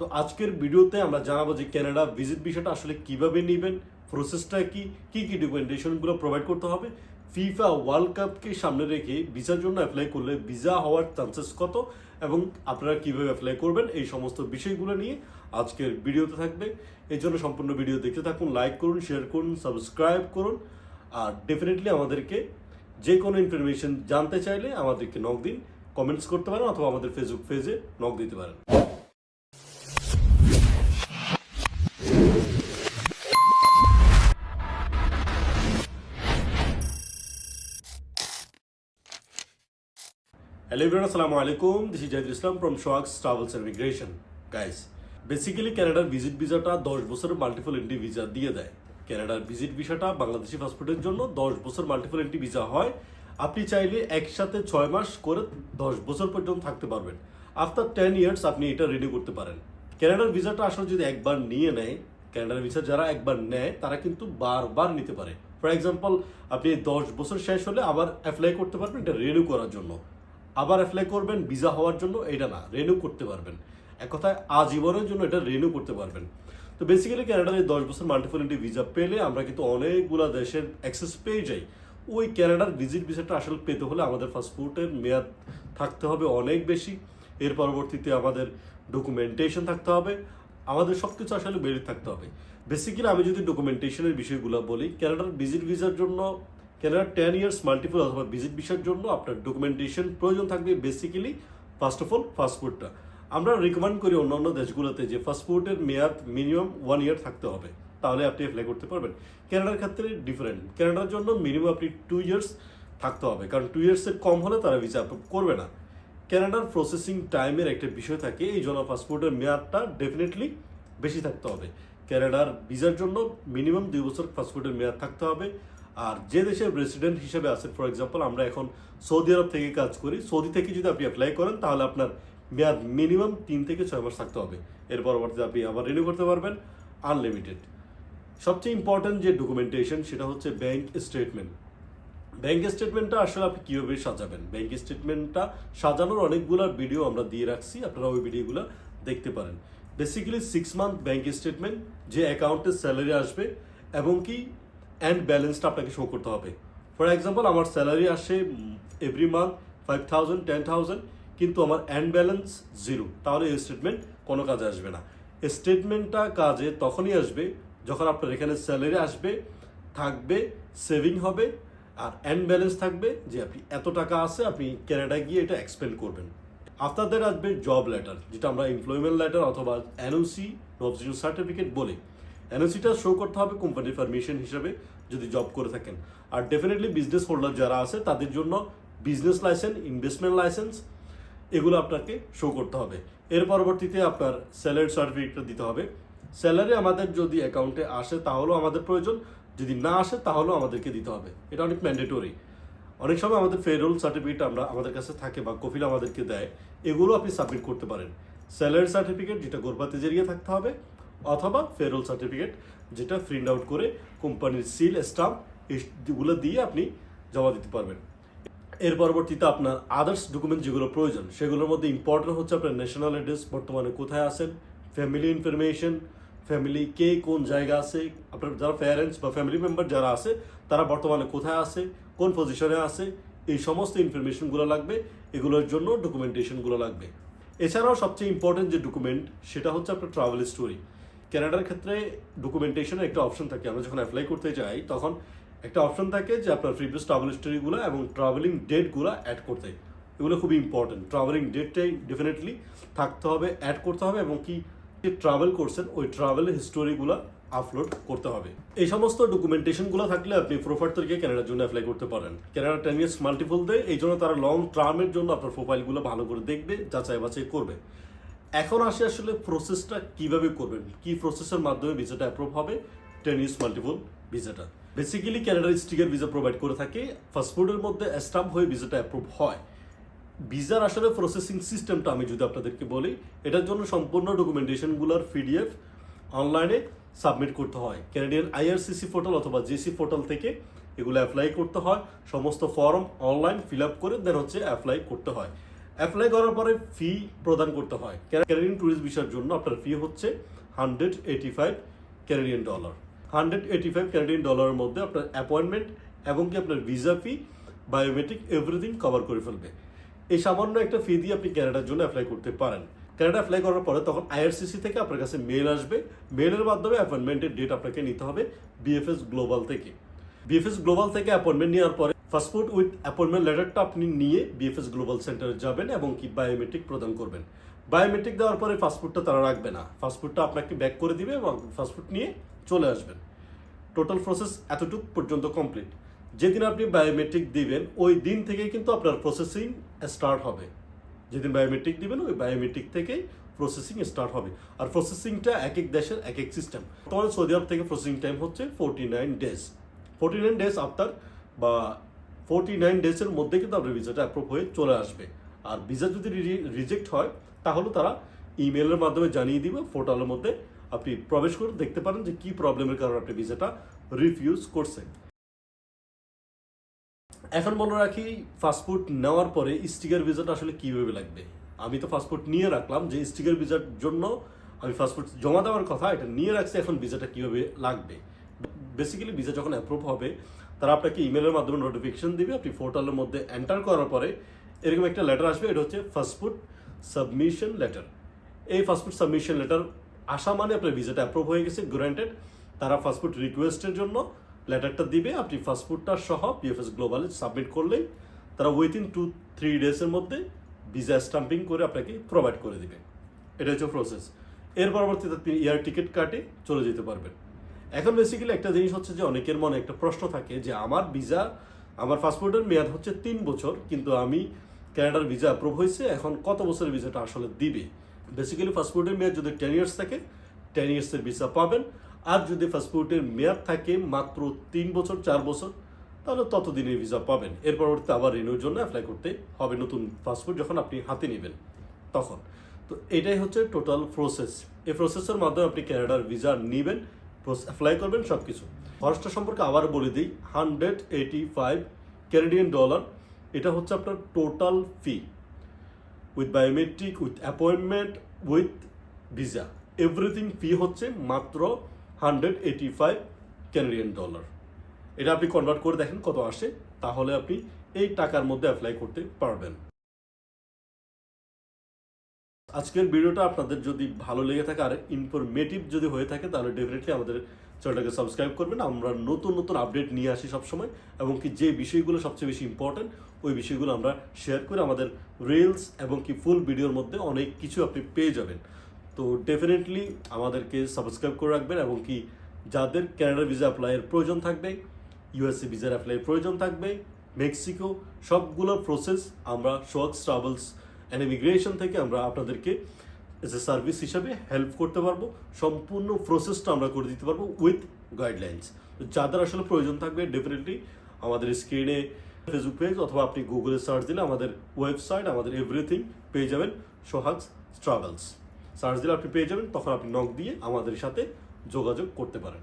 তো আজকের ভিডিওতে আমরা জানাব যে ক্যানাডা ভিজিট বিষয়টা আসলে কীভাবে নেবেন প্রসেসটা কি কি কি ডকুমেন্টেশনগুলো প্রোভাইড করতে হবে ফিফা ওয়ার্ল্ড কাপকে সামনে রেখে ভিসার জন্য অ্যাপ্লাই করলে ভিসা হওয়ার চান্সেস কত এবং আপনারা কীভাবে অ্যাপ্লাই করবেন, এই সমস্ত বিষয়গুলো নিয়ে আজকের ভিডিওতে থাকবে। এই জন্য সম্পূর্ণ ভিডিও দেখতে থাকুন লাইক করুন শেয়ার করুন সাবস্ক্রাইব করুন আর ডেফিনেটলি আমাদেরকে যে কোনো ইনফরমেশন জানতে চাইলে আমাদেরকে নক দিন কমেন্টস করতে পারেন অথবা আমাদের ফেসবুক পেজে নক দিতে পারেন। Hello everyone, assalamu alaikum. This is Jaidur Islam from Shoax Travels and Immigration. Guys, basically কানাডার ভিজিট ভিসাটা দশ বছরের মাল্টিপল এন্ট্রি ভিসা দিয়ে দেয়। কানাডার ভিজিট ভিসাটা বাংলাদেশি পাসপোর্টের জন্য দশ বছর মাল্টিপল এন্ট্রি ভিসা হয়। আপনি চাইলে একসাথে ছয় মাস করে দশ বছর পর্যন্ত থাকতে পারবেন। আফটার টেন ইয়ার্স আপনি এটা রিনিউ করতে পারেন। কানাডার ভিসাটা আসলে যদি একবার নিয়ে নেয় কানাডার ভিসা যারা একবার নেয় তারা কিন্তু বারবার নিতে পারে। ফর এক্সাম্পল আপনি দশ বছর শেষ হলে আবার অ্যাপ্লাই করতে পারবেন এটা রিনিউ করার জন্য। আবার অ্যাপ্লাই করবেন ভিসা হওয়ার জন্য এটা না রেনিউ করতে পারবেন। এক কথায়, আজীবনের জন্য এটা রেনিউ করতে পারবেন। তো বেসিক্যালি কানাডার এই দশ বছর মাল্টিপলিটি ভিসা পেলে আমরা কিন্তু অনেকগুলো দেশের অ্যাক্সেস পেয়ে যাই। ওই কানাডার ভিজিট ভিসাটা আসলে পেতে হলে আমাদের পাসপোর্টের মেয়াদ থাকতে হবে অনেক বেশি। এর পরবর্তীতে আমাদের ডকুমেন্টেশন থাকতে হবে। আমাদের সব কিছু আসলে বেরিয়ে থাকতে হবে। বেসিক্যালি আমি যদি ডকুমেন্টেশনের বিষয়গুলো বলি কানাডার ভিজিট ভিসার জন্য কানাডার টেন ইয়ার্স মাল্টিপল অথবা ভিজিট ভিসার জন্য আপনার ডকুমেন্টেশন প্রয়োজন থাকবে বেসিক্যালি ফার্স্ট অফ অল পাসপোর্টটা আমরা রিকমেন্ড করি অন্যান্য দেশগুলোতে যে পাসপোর্টের মেয়াদ মিনিমাম ওয়ান ইয়ার থাকতে হবে। তাহলে আপনি অ্যাপ্লাই করতে পারবেন। কানাডার ক্ষেত্রে ডিফারেন্ট কানাডার জন্য মিনিমাম আপনি টু ইয়ার্স থাকতে হবে। কারণ টু ইয়ার্সের কম হলে তারা ভিসা অ্যাপ্রুভ করবে না। কানাডার প্রসেসিং টাইমের একটা বিষয় থাকে, এই জন্য পাসপোর্টের মেয়াদটা ডেফিনেটলি বেশি থাকতে হবে। কানাডার ভিসার জন্য মিনিমাম দুই বছর পাসপোর্টের মেয়াদ থাকতে হবে। আর যে দেশের রেসিডেন্ট হিসেবে আছেন ফর এক্সাম্পল আমরা এখন সৌদি আরব থেকে কাজ করি, সৌদি থেকে যদি আপনি অ্যাপ্লাই করেন, তাহলে আপনার মেয়াদ মিনিমাম তিন থেকে ছয় মাস থাকতে হবে। এর পরবর্তীতে আপনি আবার রিনিউ করতে পারবেন আনলিমিটেড সবচেয়ে ইম্পর্ট্যান্ট যে ডকুমেন্টেশন সেটা হচ্ছে ব্যাংক স্টেটমেন্ট ব্যাংক স্টেটমেন্টটা আসলে আপনি কীভাবে সাজাবেন? ব্যাংক স্টেটমেন্টটা সাজানোর অনেকগুলো ভিডিও আমরা দিয়ে রাখছি, আপনারা ওই ভিডিওগুলো দেখতে পারেন। Basically six month bank statement যে অ্যাকাউন্টে স্যালারি আসবে, এবং কি অ্যান্ড ব্যালেন্সটা আপনাকে শো করতে হবে। ফর এক্সাম্পল আমার স্যালারি আসে every month five thousand ten thousand কিন্তু আমার অ্যান্ড ব্যালেন্স জিরো তাহলে এই স্টেটমেন্ট কোনো কাজে আসবে না। স্টেটমেন্টটা কাজে তখনই আসবে যখন আপনার এখানে স্যালারি আসবে, থাকবে সেভিং হবে, আর অ্যান্ড ব্যালেন্স থাকবে যে আপনি এত টাকা আছে, আপনি ক্যানাডায় গিয়ে এটা এক্সপেন্ড করবেন। আফটার আসবে জব লেটার যেটা আমরা এমপ্লয়মেন্ট লেটার অথবা এনওসি নবজিউ সার্টিফিকেট বলি। এনওসিটা শো করতে হবে কোম্পানির পারমিশন হিসেবে যদি জব করে থাকেন। আর ডেফিনেটলি বিজনেস হোল্ডার যারা আছে, তাদের জন্য বিজনেস লাইসেন্স ইনভেস্টমেন্ট লাইসেন্স এগুলো আপনাকে শো করতে হবে। এর পরবর্তীতে আপনার স্যালারি সার্টিফিকেটটা দিতে হবে। স্যালারি আমাদের যদি অ্যাকাউন্টে আসে, তাহলেও আমাদের প্রয়োজন। যদি না আসে, তাহলেও আমাদেরকে দিতে হবে। এটা অনেক ম্যান্ডেটরি অনেক সময় আমাদের ফেরোল সার্টিফিকেট আমরা, আমাদের কাছে থাকে বা কফিল আমাদেরকে দেয়, এগুলো আপনি সাবমিট করতে পারেন। স্যালারি সার্টিফিকেট যেটা গোরবাতে জেরিয়ে থাকতে হবে অথবা ফেরোল সার্টিফিকেট যেটা প্রিন্ট আউট করে কোম্পানির সিল স্টাম্প এগুলো দিয়ে আপনি জমা দিতে পারবেন। এর পরবর্তীতে আপনার আদার্স ডকুমেন্ট যেগুলো প্রয়োজন, সেগুলোর মধ্যে ইম্পর্টেন্ট হচ্ছে আপনার ন্যাশনাল অ্যাড্রেস বর্তমানে কোথায় আছেন ফ্যামিলি ইনফরমেশন ফ্যামিলি কে কোন জায়গা আছে, আপনার যারা প্যারেন্টস বা ফ্যামিলি মেম্বার যারা আছে, তারা বর্তমানে কোথায় আছে, কোন পজিশনে আছে, এই সমস্ত ইনফরমেশনগুলো লাগবে, এগুলোর জন্য ডকুমেন্টেশনগুলো লাগবে। এছাড়াও সবচেয়ে ইম্পর্টেন্ট যে ডকুমেন্ট সেটা হচ্ছে আপনার ট্রাভেল স্টোরি কানাডার ক্ষেত্রে ডকুমেন্টেশনের একটা অপশন থাকে। আমরা যখন অ্যাপ্লাই করতে যাই, তখন একটা অপশন থাকে যে আপনার প্রিভিয়াস ট্রাভেল হিস্টোরিগুলো এবং ট্রাভেলিং ডেটগুলো অ্যাড করতে। এগুলো খুবই ইম্পর্টেন্ট ট্রাভেলিং ডেটটাই ডেফিনেটলি থাকতে হবে অ্যাড করতে হবে এবং কি ট্রাভেল করছেন, ওই ট্রাভেল হিস্টোরিগুলো আপলোড করতে হবে। এই সমস্ত ডকুমেন্টেশনগুলো থাকলে আপনি প্রোফাইল তরিকে ক্যানাডার জন্য অ্যাপ্লাই করতে পারেন। ক্যানাডা টেন ইয়ার্স মাল্টিপল দেয় এই জন্য তারা লং টার্মের জন্য আপনার প্রোফাইলগুলো ভালো করে দেখবে যাচাই বাছাই করবে। এখন আসে আসলে প্রসেসটা কীভাবে করবেন? কি প্রসেসের মাধ্যমে ভিসাটা অ্যাপ্রুভ হবে? টেন ইয়ার্স মাল্টিপল ভিসাটা বেসিক্যালি ক্যানাডার স্টিকার ভিসা প্রোভাইড করে থাকে। পাসপোর্টের মধ্যে স্টাম্প হয়ে ভিসাটা অ্যাপ্রুভ হয়। ভিসার আসলে প্রসেসিং সিস্টেমটা আমি যদি আপনাদেরকে বলি, এটার জন্য সম্পূর্ণ ডকুমেন্টেশনগুলোর পিডিএফ অনলাইনে সাবমিট করতে হয়। ক্যানাডিয়ান আইআরসিসি পোর্টাল অথবা জেসি পোর্টাল থেকে এগুলো অ্যাপ্লাই করতে হয়। সমস্ত ফর্ম অনলাইন ফিল আপ করে দেন হচ্ছে অ্যাপ্লাই করতে হয়। অ্যাপ্লাই করার পরে ফি প্রদান করতে হয়। ক্যানাডিয়ান ট্যুরিস্ট ভিসার জন্য আপনার ফি হচ্ছে hundred eighty five Canadian dollar hundred eighty five Canadian ডলারের মধ্যে আপনার অ্যাপয়েন্টমেন্ট এবং কি আপনার visa fee biometric everything cover করে ফেলবে। এই সামান্য একটা ফি দিয়ে আপনি ক্যানাডার জন্য অ্যাপ্লাই করতে পারেন। ক্যানাডা অ্যাপ্লাই করার পরে তখন আইআরসিসি থেকে আপনার কাছে মেল আসবে। মেলের মাধ্যমে অ্যাপয়েন্টমেন্টের ডেট আপনাকে নিতে হবে বিএফএস গ্লোবাল থেকে। বিএফএস গ্লোবাল থেকে অ্যাপয়েন্টমেন্ট নেওয়ার পরে পাসপোর্ট উইথ অ্যাপয়েন্টমেন্ট লেটারটা আপনি নিয়ে বিএফএস গ্লোবাল সেন্টারে যাবেন এবং কি বায়োমেট্রিক প্রদান করবেন। বায়োমেট্রিক দেওয়ার পরে পাসপোর্টটা তারা রাখবে না। পাসপোর্টটা আপনাকে ব্যাক করে দিবে এবং পাসপোর্ট নিয়ে চলে আসবেন। টোটাল প্রসেস এতটুকু পর্যন্ত কমপ্লিট যেদিন আপনি বায়োমেট্রিক দিবেন, ওই দিন থেকেই কিন্তু আপনার প্রসেসিং স্টার্ট হবে। যেদিন বায়োমেট্রিক দিবেন, ওই বায়োমেট্রিক থেকেই প্রসেসিং স্টার্ট হবে। আর প্রসেসিংটা এক এক দেশের এক এক সিস্টেম তোমার সৌদি আরব থেকে প্রসেসিং টাইম হচ্ছে forty nine days forty nine days after বা ফোরটি নাইন ডেজের মধ্যে কিন্তু আপনার ভিসাটা অ্যাপ্রুভ হয়ে চলে আসবে। আর ভিসা যদি রিজেক্ট হয়, তাহলে তারা ইমেলের মাধ্যমে জানিয়ে দিবে পোর্টালের মধ্যে আপনি প্রবেশ করে দেখতে পারেন যে কি প্রবলেমের কারণে আপনি ভিসাটা রিফিউজ করছেন। এখন মনে রাখি পাসপোর্ট নেওয়ার পরে স্টিকার ভিসাটা আসলে কীভাবে লাগবে? আমি তো পাসপোর্ট নিয়ে রাখলাম যে স্টিকার ভিসার জন্য আমি পাসপোর্ট জমা দেওয়ার কথা, এটা নিয়ে রাখছি, এখন ভিসাটা কীভাবে লাগবে? বেসিক্যালি ভিসা যখন অ্যাপ্রুভ হবে তারা আপনাকে ইমেলের মাধ্যমে নোটিফিকেশন দিবে, আপনি পোর্টালের মধ্যে এন্টার করার পরে এরকম একটা লেটার আসবে, এটা হচ্ছে পাসপোর্ট সাবমিশন লেটার এই পাসপোর্ট সাবমিশন লেটার আসা মানে আপনার ভিসাটা অ্যাপ্রুভ হয়ে গেছে গ্রান্টেড তারা পাসপোর্ট রিকোয়েস্টের জন্য লেটারটা দিবে, আপনি পাসপোর্টটা সহ পিএফএস গ্লোবালে সাবমিট করলেই তারা উইথিন টু থ্রি ডেজের মধ্যে ভিসা স্টাম্পিং করে আপনাকে প্রোভাইড করে দিবে। এটা হচ্ছে প্রসেস এর পরবর্তীতে আপনি এয়ার টিকিট কাটে চলে যেতে পারবেন। এখন বেসিক্যালি একটা জিনিস হচ্ছে যে অনেকের মনে একটা প্রশ্ন থাকে যে আমার ভিসা আমার পাসপোর্টের মেয়াদ হচ্ছে তিন বছর, কিন্তু আমি ক্যানাডার ভিসা অ্যাপ্রুভ হয়েছে, এখন কত বছরের ভিসাটা আসলে দিবে? বেসিক্যালি পাসপোর্টের মেয়াদ যদি টেন ইয়ার্স থাকে টেন ইয়ার্সের ভিসা পাবেন। আর যদি পাসপোর্টের মেয়াদ থাকে মাত্র তিন বছর, চার বছর, তাহলে ততদিনের ভিসা পাবেন। এর পরবর্তীতে আবার রিনিউর জন্য অ্যাপ্লাই করতে হবে নতুন পাসপোর্ট যখন আপনি হাতে নেবেন, তখন। তো এটাই হচ্ছে টোটাল প্রসেস এই প্রসেসের মাধ্যমে আপনি ক্যানাডার ভিসা নেবেন। অ্যাপ্লাই করবেন সব কিছু খরচটা সম্পর্কে আবার বলে দিই hundred eighty five Canadian dollar এটা হচ্ছে আপনার total fee with biometric with appointment with visa everything fee হচ্ছে মাত্র hundred eighty five Canadian dollar এটা আপনি কনভার্ট করে দেখেন কত আসে, তাহলে আপনি এই টাকার মধ্যে অ্যাপ্লাই করতে পারবেন। আজকের ভিডিওটা আপনাদের যদি ভালো লেগে থাকে আর ইনফরমেটিভ যদি হয়ে থাকে, তাহলে ডেফিনেটলি আমাদের চ্যানেলটাকে সাবস্ক্রাইব করবেন। আমরা নতুন নতুন আপডেট নিয়ে আসি সবসময়, এবং কি যে বিষয়গুলো সবচেয়ে বেশি ইম্পর্টেন্ট ওই বিষয়গুলো আমরা শেয়ার করে আমাদের রিলস এবং কি ফুল ভিডিওর মধ্যে অনেক কিছু আপনি পেয়ে যাবেন। তো ডেফিনেটলি আমাদেরকে সাবস্ক্রাইব করে রাখবেন, এবং কি যাদের ক্যানাডা ভিসা অ্যাপ্লাইয়ের প্রয়োজন থাকবে ইউএসএ ভিসার অ্যাপ্লাইয়ের প্রয়োজন থাকবে মেক্সিকো সবগুলোর প্রসেস আমরা শোয়াক্স ট্রাভেলস অ্যান্ড ইমিগ্রেশন থেকে আমরা আপনাদেরকে এজ এ সার্ভিস হিসাবে হেল্প করতে পারব। সম্পূর্ণ প্রসেসটা আমরা করে দিতে পারব উইথ গাইডলাইন্স তো যাদের আসলে প্রয়োজন থাকবে ডেফিনেটলি আমাদের স্ক্রিনে ফেসবুক পেজ অথবা আপনি গুগলে সার্চ দিলে আমাদের ওয়েবসাইট আমাদের এভরিথিং পেয়ে যাবেন। সোহাগস ট্রাভেলস সার্চ দিলে আপনি পেয়ে যাবেন, তখন আপনি নক দিয়ে আমাদের সাথে যোগাযোগ করতে পারেন।